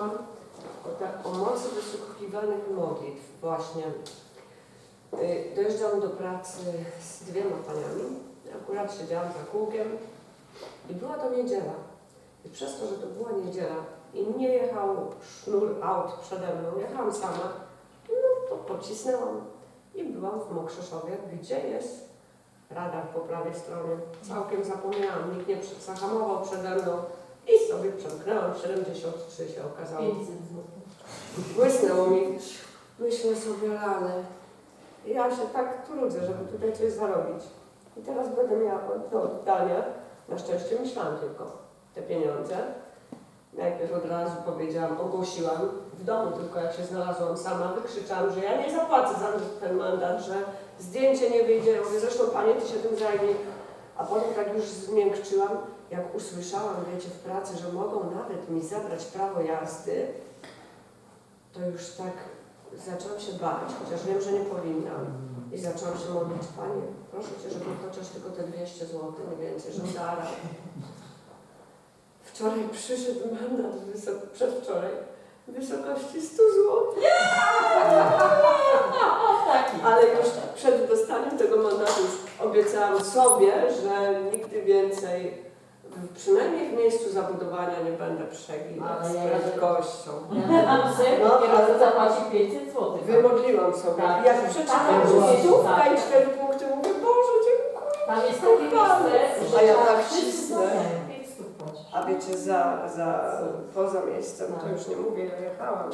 Wam o, ta, o mocy wysłuchiwanych modlitw właśnie. Y, Dojeżdżam do pracy z dwiema paniami. Akurat siedziałam za kółkiem i była to niedziela. I przez to, że to była niedziela i nie jechał sznur aut przede mną, jechałam sama, no to pocisnęłam i byłam w Mokrzeszowie, gdzie jest radar po prawej stronie. Całkiem zapomniałam, nikt nie zahamował przede mną przemknęłam 73 się okazało. 500 zł. Błysnęło mi. Myślę sobie, rany. Ja się tak trudzę, żeby tutaj coś zarobić. I teraz będę miała do oddania. Na szczęście myślałam tylko te pieniądze. Najpierw od razu powiedziałam, ogłosiłam w domu, tylko jak się znalazłam sama, wykrzyczałam, że ja nie zapłacę za ten mandat, że zdjęcie nie wyjdzie. Mówię, zresztą panie, ty się tym zajmij. A potem tak już zmiękczyłam, jak usłyszałam, wiecie, w pracy, że mogą nawet mi zabrać prawo jazdy, to już tak zaczęłam się bać, chociaż wiem, że nie powinnam. I zaczęłam się modlić, Panie, proszę Cię, żeby chociaż tylko te 200 zł, nie więcej, że dara. Wczoraj przyszedł mandat, wysok, przedwczoraj, w wysokości 100 zł. Taki. Ale już przed dostaniem tego mandatu obiecałam sobie, że nigdy więcej, przynajmniej w miejscu zabudowania nie będę przeginać Ale z ja prędkością. Tam sobie No, ale- kierowca zapłaci 500 zł. Wymodliłam sobie. Tak. Jak Tak, przeczytałam, tak, tak. i cztery punkty, mówię, Boże, dziękuję. Tam jest takie miejsce, że A ja tak cisnę. zapłacają 500 płacisz. A wiecie, za, za, poza miejscem, to już nie mówię, ja jechałam.